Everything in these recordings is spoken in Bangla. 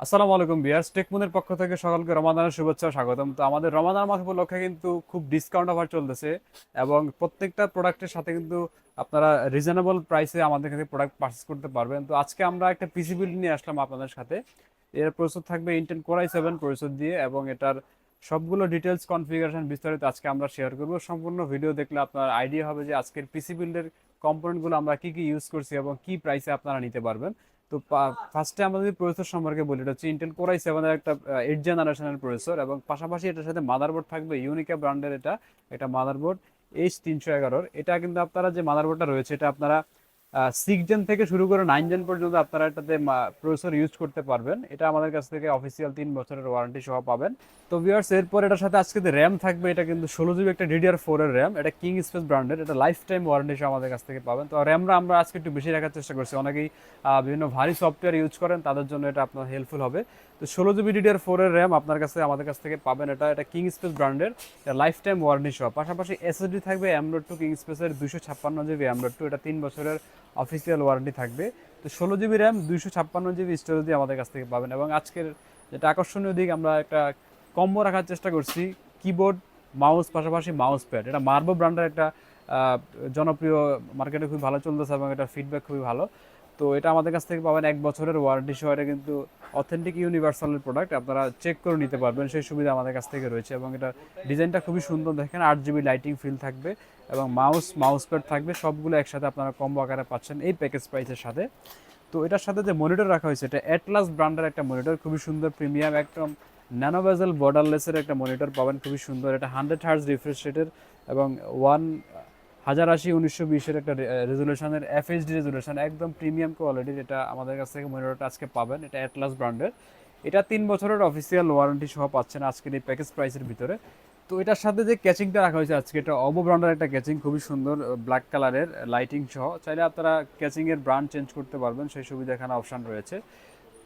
আসসালামু আলাইকুম বিয়ার্স, টেকমুনের পক্ষ থেকে সকলকে রমাদানের শুভেচ্ছা, স্বাগতম। তো আমাদের রমাদান মাস উপলক্ষে কিন্তু খুব ডিসকাউন্ট অফার চলতেছে এবং প্রত্যেকটা প্রোডাক্টের সাথে কিন্তু আপনারা রিজনেবল প্রাইসে আমাদের কাছে প্রোডাক্ট পারচেস করতে পারবেন। তো আজকে আমরা একটা পিসি বিল্ড নিয়ে আসলাম আপনাদের সাথে। এর প্রসেসর থাকবে ইন্টেন কোরাই সেভেন প্রসেসর দিয়ে এবং এটার সবগুলো ডিটেলস কনফিগারেশন বিস্তারিত আজকে আমরা শেয়ার করব। সম্পূর্ণ ভিডিও দেখলে আপনার আইডিয়া হবে যে আজকের পিসি বিল্ডের কম্পোনেন্টগুলো আমরা কি কি ইউজ করছি এবং কি প্রাইসে আপনারা নিতে পারবেন। তো ফার্স্টে আমরা যদি প্রসেসর সম্পর্কে বলি, এটা হচ্ছে ইন্টেল কোরাই সেভেনের একটা এইট জেনারেশনের প্রসেসর এবং পাশাপাশি এটার সাথে মাদারবোর্ড থাকবে ইউনিকা ব্র্যান্ডের এটা, একটা মাদারবোর্ড এইচ তিনশো এগারোর এটা কিন্তু আপনারা যে মাদারবোর্ডটা রয়েছে, এটা আপনারা সিক্স জেন থেকে শুরু করে নাইন জেন পর্যন্ত আপনারা এটাতে প্রসেসর ইউজ করতে পারবেন। এটা আমাদের কাছ থেকে অফিসিয়াল তিন বছরের ওয়ারেন্টি সহ পাবেন। তো ভিউয়ার্স এরপর এটার সাথে আজকে যে র্যাম থাকবে, এটা কিন্তু ষোলো জিবি একটা ডিডিআর ফোর এর র্যাম এটা কিং স্পেস ব্র্যান্ডের এটা লাইফ টাইম ওয়ারেন্টি সহ আমাদের কাছ থেকে পাবেন। তো র্যামরা আমরা আজকে একটু বেশি রাখার চেষ্টা করছি। অনেকেই বিভিন্ন ভারী সফটওয়্যার ইউজ করেন, তাদের জন্য এটা আপনার হেল্পফুল হবে। তো ষোলো জিবি ডিডিআর ফোর এর র্যাম আপনার কাছে, আমাদের কাছ থেকে পাবেন এটা। এটা কিং স্পেস ব্র্যান্ডের লাইফ টাইম ওয়ারেন্টি সহ। পাশাপাশি এসএসডি থাকবে অ্যামরোড টু কিং স্পেসের দুশো ছাপ্পান্ন জিবি অ্যামরোড টু এটা তিন বছরের অফিসিয়াল ওয়ারেন্টি থাকবে। তো ষোলো জিবি র্যাম দুইশো ছাপ্পান্ন জিবি স্টোরেজ দিয়ে আমাদের কাছ থেকে পাবেন এবং আজকের যেটা আকর্ষণীয় দিক, আমরা একটা কম্বো রাখার চেষ্টা করছি কিবোর্ড মাউস পাশাপাশি মাউস প্যাড এটা মার্বো ব্র্যান্ডের একটা জনপ্রিয় মার্কেটে খুবই ভালো চলতেছে এবং এটা ফিডব্যাক খুবই ভালো। তো এটা আমাদের কাছ থেকে পাবেন এক বছরের ওয়ারেন্টি সহ এটা কিন্তু অথেন্টিক ইউনিভার্সালের প্রোডাক্ট আপনারা চেক করে নিতে পারবেন, সেই সুবিধা আমাদের কাছ থেকে রয়েছে এবং এটা ডিজাইনটা খুবই সুন্দর দেখেন, আট জিবি লাইটিং ফিল থাকবে এবং মাউস মাউস প্যাড থাকবে, সবগুলো একসাথে আপনারা কম্বো আকারে পাচ্ছেন এই প্যাকেজ প্রাইসের সাথে। তো এটার সাথে যে মনিটর রাখা হয়েছে, এটা অ্যাটলাস ব্র্যান্ডের একটা মনিটর খুবই সুন্দর প্রিমিয়াম একদম ন্যানোভেজাল বর্ডারলেসের একটা মনিটর পাবেন, খুবই সুন্দর, এটা হান্ড্রেড হার্জ রিফ্রেশ রেটের এবং ওয়ান হাজার আশি, উনিশশো বিশের একটা রেজুলেশনের এফএইচডি রেজুলেশন একদম প্রিমিয়াম কোয়ালিটির এটা আমাদের কাছ থেকে মনিটরটা আজকে পাবেন, এটা অ্যাটলাস ব্র্যান্ডের এটা তিন বছরের অফিসিয়াল ওয়ারেন্টি সহ পাচ্ছেন আজকের এই প্যাকেজ প্রাইসের ভিতরে। তো এটার সাথে যে ক্যাচিংটা রাখা হয়েছে আজকে, এটা অবো ব্র্যান্ডের একটা ক্যাচিং খুবই সুন্দর ব্ল্যাক কালারের লাইটিং সহ। চাইলে আপনারা ক্যাচিংয়ের ব্র্যান্ড চেঞ্জ করতে পারবেন, সেই সুবিধা এখানে অপশন রয়েছে।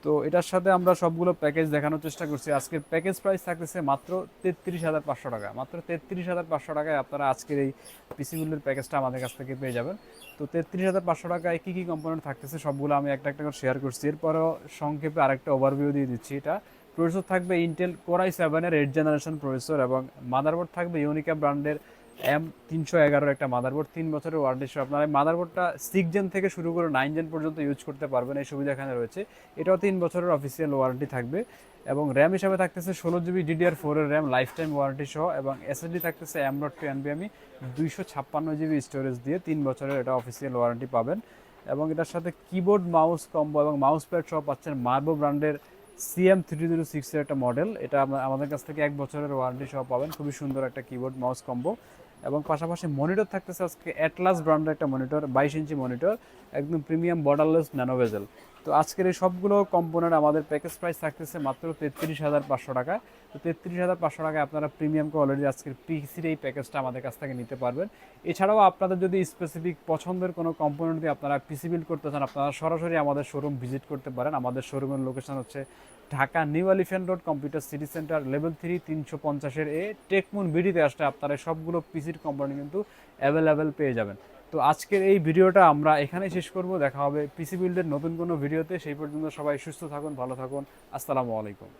তো এটার সাথে আমরা সবগুলো প্যাকেজ দেখানোর চেষ্টা করছি। আজকের প্যাকেজ প্রাইস থাকতেছে মাত্র তেত্রিশ হাজার পাঁচশো টাকা। মাত্র তেত্রিশ হাজার পাঁচশো টাকায় আপনারা আজকের এই পিসি বিল্ডের প্যাকেজটা আমাদের কাছ থেকে পেয়ে যাবেন। তো তেত্রিশ হাজার পাঁচশো টাকায় কী কী কম্পোনেন্ট থাকতেছে সবগুলো আমি একটা একটা করে শেয়ার করছি। এরপরেও সংক্ষেপে আরেকটা ওভারভিউ দিয়ে দিচ্ছি এটা। প্রসেসর থাকবে ইন্টেল কোরাই সেভেনের এইট জেনারেশন প্রসেসর এবং মাদারবোর্ড থাকবে ইউনিকা ব্র্যান্ডের এম তিনশো এগারো একটা মাদারবোর্ড তিন বছরের ওয়ারেন্টি সহ আপনারা মাদারবোর্ডটা সিক্স জেন থেকে শুরু করে নাইন জেন পর্যন্ত ইউজ করতে পারবেন, এই সুবিধা এখানে রয়েছে। এটাও তিন বছরের অফিসিয়াল ওয়ারেন্টি থাকবে এবং র্যাম হিসাবে থাকতেছে ষোলো জিবি ডিডিআর ফোরের র্যাম লাইফ টাইম ওয়ারেন্টি সহ এবং এসএসডি থাকতেছে এমরড টু এনবিএমই দুইশো ছাপ্পান্ন জিবি স্টোরেজ দিয়ে তিন বছরের এটা অফিসিয়াল ওয়ারেন্টি পাবেন। এবং এটার সাথে কিবোর্ড মাউস কম্বো এবং মাউস প্যাড সহ পাচ্ছেন মার্বো ব্র্যান্ডের সিএম থ্রি জিরো সিক্সের একটা মডেল এটা আমাদের কাছ থেকে এক বছরের ওয়ারেন্টি সহ পাবেন। খুবই সুন্দর একটা কিবোর্ড মাউস কম্বো এবং পাশাপাশি মনিটর থাকতেছে আজকে অ্যাটলাস ব্র্যান্ডের একটা মনিটর, বাইশ ইঞ্চি মনিটর, একদম প্রিমিয়াম বর্ডারলেস ন্যানোভেজেল তো আজকের এই সবগুলো কম্পোনেন্ট আমাদের প্যাকেজ প্রাইস থাকতেছে মাত্র তেত্রিশ হাজার পাঁচশো টাকা। তো তেত্রিশ হাজার পাঁচশো টাকায় আপনারা প্রিমিয়াম অলরেডি আজকের পিসির এই প্যাকেজটা আমাদের কাছ থেকে নিতে পারবেন। এছাড়াও আপনাদের যদি স্পেসিফিক পছন্দের কোনো কম্পোনেন্ট দিয়ে আপনারা পিসি বিল্ড করতে চান, আপনারা সরাসরি আমাদের শোরুম ভিজিট করতে পারেন। আমাদের শোরুমের লোকেশন হচ্ছে Dhaka new elephant road, computer city centre level three তিনশো পঞ্চাশের এ। টেকমুন বিডিতে আসলে আপনারা সবগুলো পিসির কোম্পানি কিন্তু অ্যাভেলেবেল পেয়ে যাবেন। তো আজকের এই ভিডিওটা আমরা এখানেই শেষ করব। দেখা হবে পিসি বিল্ডের নতুন কোনো ভিডিওতে। সেই পর্যন্ত সবাই সুস্থ থাকুন, ভালো থাকুন। আসসালামু আলাইকুম।